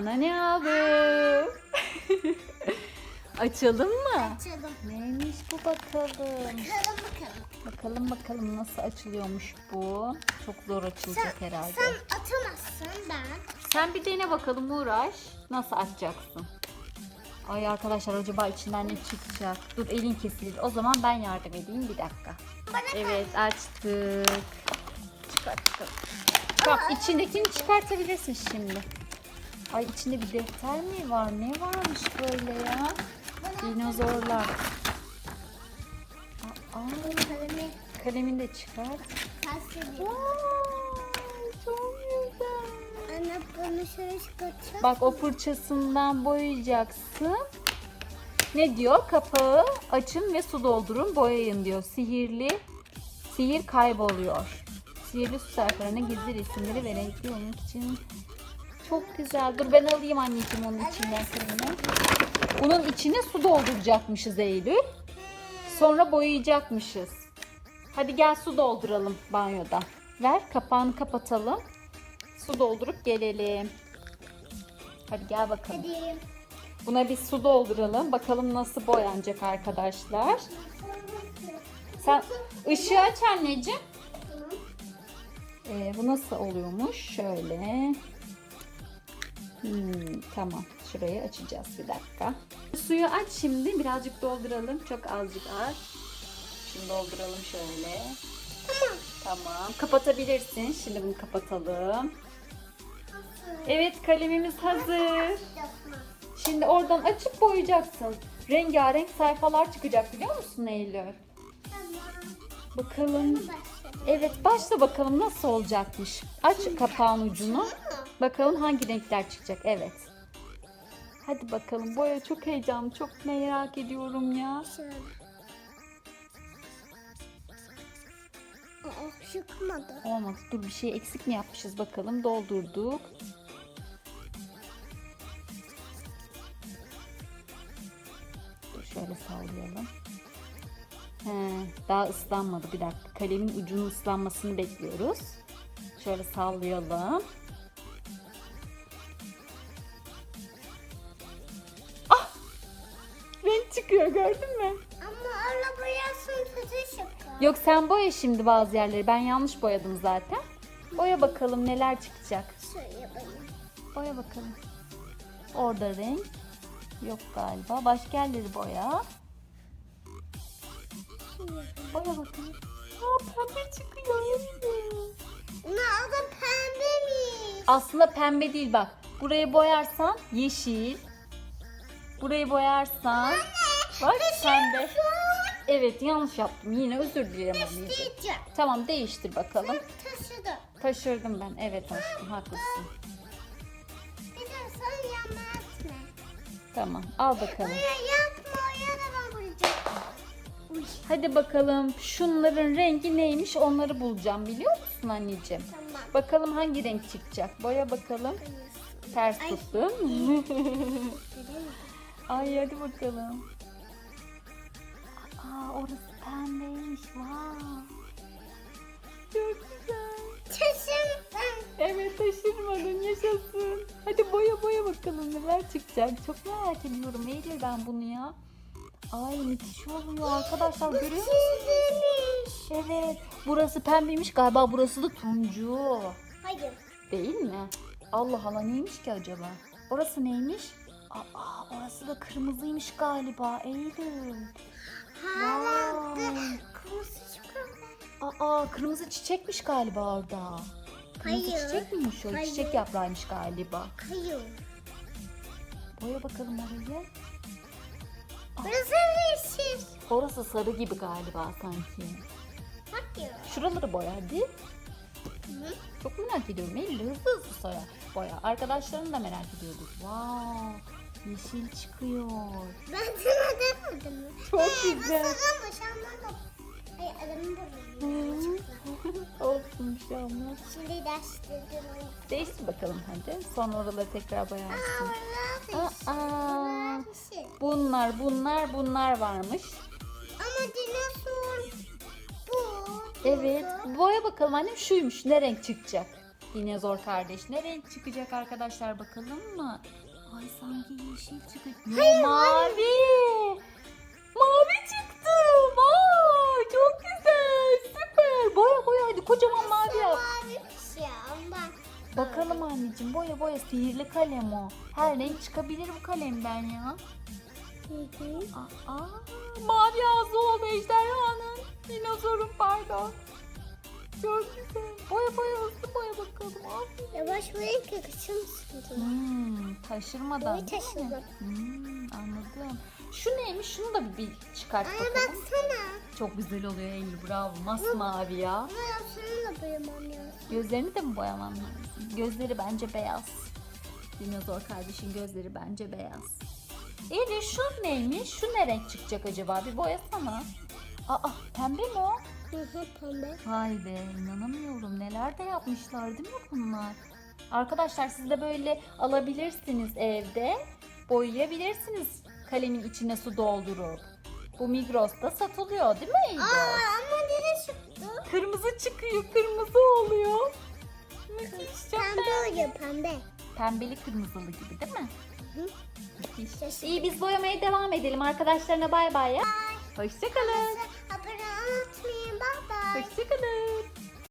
Bana ne aldı? Açalım mı? Açalım. Neymiş bu bakalım. Bakalım bakalım. Bakalım bakalım nasıl açılıyormuş bu. Çok zor açılacak herhalde. Sen atamazsın ben. Sen bir dene bakalım uğraş. Nasıl açacaksın? Ay arkadaşlar acaba içinden ne çıkacak? Dur elin kesilir. O zaman ben yardım edeyim bir dakika. Evet açtık. Çıkart çıkart. Bak içindekini çıkartabilirsin şimdi. Ay içinde bir defter mi var? Ne varmış böyle ya? Dinozorlar. Aa, Kalemi kalemini de çıkart. Vay, çok güzel. Anne bunu şöyle. Bak o fırçasından boyayacaksın. Ne diyor? Kapağı açın ve su doldurun, boyayın diyor. Sihirli, sihir kayboluyor. Sihirli su sayfalarına gizli resimleri ve renkli olmak için çok güzel. Dur ben alayım anneciğim onun içinden kalemini. Bunun içine su dolduracakmışız Eylül. Sonra boyayacakmışız. Hadi gel su dolduralım banyoda. Ver kapağını kapatalım. Su doldurup gelelim. Hadi gel bakalım. Hadi. Buna bir su dolduralım. Bakalım nasıl boyanacak arkadaşlar. Sen ışığı aç anneciğim. Ee, bu nasıl oluyormuş? Şöyle. Hmm, tamam. Şurayı açacağız bir dakika. Suyu aç şimdi. Birazcık dolduralım. Çok azıcık aç. Şimdi dolduralım şöyle. Tamam. Tamam. Kapatabilirsin. Şimdi bunu kapatalım. Evet kalemimiz hazır. Şimdi oradan açıp boyayacaksın. Rengarenk sayfalar çıkacak biliyor musun Eylül? Tamam. Bakalım. Evet başla bakalım nasıl olacakmış. Aç kapağın ucunu. Bakalım hangi renkler çıkacak. Evet. Hadi bakalım. Boya çok heyecanlı. Çok merak ediyorum ya. Aa, çıkmadı. Olmadı. Dur bir şey eksik mi yapmışız bakalım. Doldurduk. Dur şöyle sallayalım. He, daha ıslanmadı. Bir dakika. Kalemin ucunun ıslanmasını bekliyoruz. Şöyle sallayalım. Ah! Renk çıkıyor gördün mü? Ama öyle boyasın kötü çıkar. Yok sen boya şimdi bazı yerleri. Ben yanlış boyadım zaten. Boya bakalım neler çıkacak. Şöyle yapayım. Boya bakalım. Orada renk yok galiba. Başka yerleri boya. Boya bakalım. Aa pembe çıkıyor. evet. Ne adı pembemiş. Aslında pembe değil bak. Burayı boyarsan yeşil. Burayı boyarsan bak pembe. Evet yanlış yaptım. Yine özür dilerim anneciğim. Tamam değiştir bakalım. Taşıdı. Taşırdım ben. Evet aşkım haklısın. Bir de sen etme. Tamam al bakalım. Oraya Uy. Hadi bakalım şunların rengi neymiş onları bulacağım biliyor musun anneciğim? Tamam. Bakalım hangi renk çıkacak. Boya bakalım. Ters Ay. Ay hadi bakalım. Aa orası pembeymiş. Wow. Çok güzel. Taşım ben. Evet taşırmadın yaşasın. Hadi boya boya bakalım neler çıkacak. Çok merak ediyorum. Eylül ben bunu ya. Ay müthiş oluyor arkadaşlar görüyor musunuz? Evet. Burası pembeymiş galiba burası da turuncu. Hayır. Değil mi? Allah Allah neymiş ki acaba? Orası neymiş? Aa, orası da kırmızıymış galiba Eylül. Hala kırmızı çikolata. Aa kırmızı çiçekmiş galiba orada. Kırmızı Hayır. çiçek miymiş o? Hayır. Çiçek yaprağıymış galiba. Hayır. Boya bakalım orayı. Burası yeşil. Orası sarı gibi galiba sanki. Hayır. Şuraları boya hadi. Hı. Çok merak ediyorum. Eylül hızlı hızlı soya. Boya. Arkadaşlarım da merak ediyordur. Wow. Yeşil çıkıyor. Ben sana demedim? Çok Ee, güzel. Bu sarılmış anladım. Ay adamın burnu. Olsun bir şey olmaz. Şimdi değiştirdim. Değiştir bakalım hadi. Sonra oraları tekrar boyarsın. Aa, Aa, bunlar bunlar bunlar varmış. Ama dinozor bu. Evet. Boya bakalım annem şuymuş. Ne renk çıkacak? Dinozor kardeş ne renk çıkacak arkadaşlar bakalım mı? Ay sanki yeşil çıkacak. Hayır, mavi. Anneciğim boya boya sihirli kalem o. Her renk çıkabilir bu kalemden ya. Hı hı. Aa, mavi ağzı oldu ejderhanın. Dinozorun pardon. Çok güzel. Boya boya hızlı boya bakalım. Aferin. Yavaş böyle kakışır mısın? Hmm, taşırmadan Evet, değil mi? taşırdım. Hmm, anladım. Şu neymiş? Şunu da bir çıkart Anne bakalım. baksana. Çok güzel oluyor Eylül bravo. Masmavi ya. Yapsana da boyamam lazım. Gözlerini de mi boyaman lazım? Gözleri bence beyaz. Dinozor kardeşin gözleri bence beyaz. Eylül şu neymiş? Şu ne renk çıkacak acaba? Bir boyasana. Aa pembe mi o? Pembe. Vay be inanamıyorum. Neler de yapmışlar değil mi bunlar? Arkadaşlar siz de böyle alabilirsiniz evde. Boyayabilirsiniz kalemin içine su doldurup. Bu Migros'ta satılıyor değil mi Eylül? Aa ama? Kırmızı çıkıyor, kırmızı oluyor. Müthiş, çok Pembe oluyor pembe. Pembeli kırmızılı gibi değil mi? Hı. Müthiş. İyi biz boyamaya devam edelim. Arkadaşlarına bay bay ya. Hoşçakalın. Abone olmayı unutmayın. Bye bye. Hoşçakalın.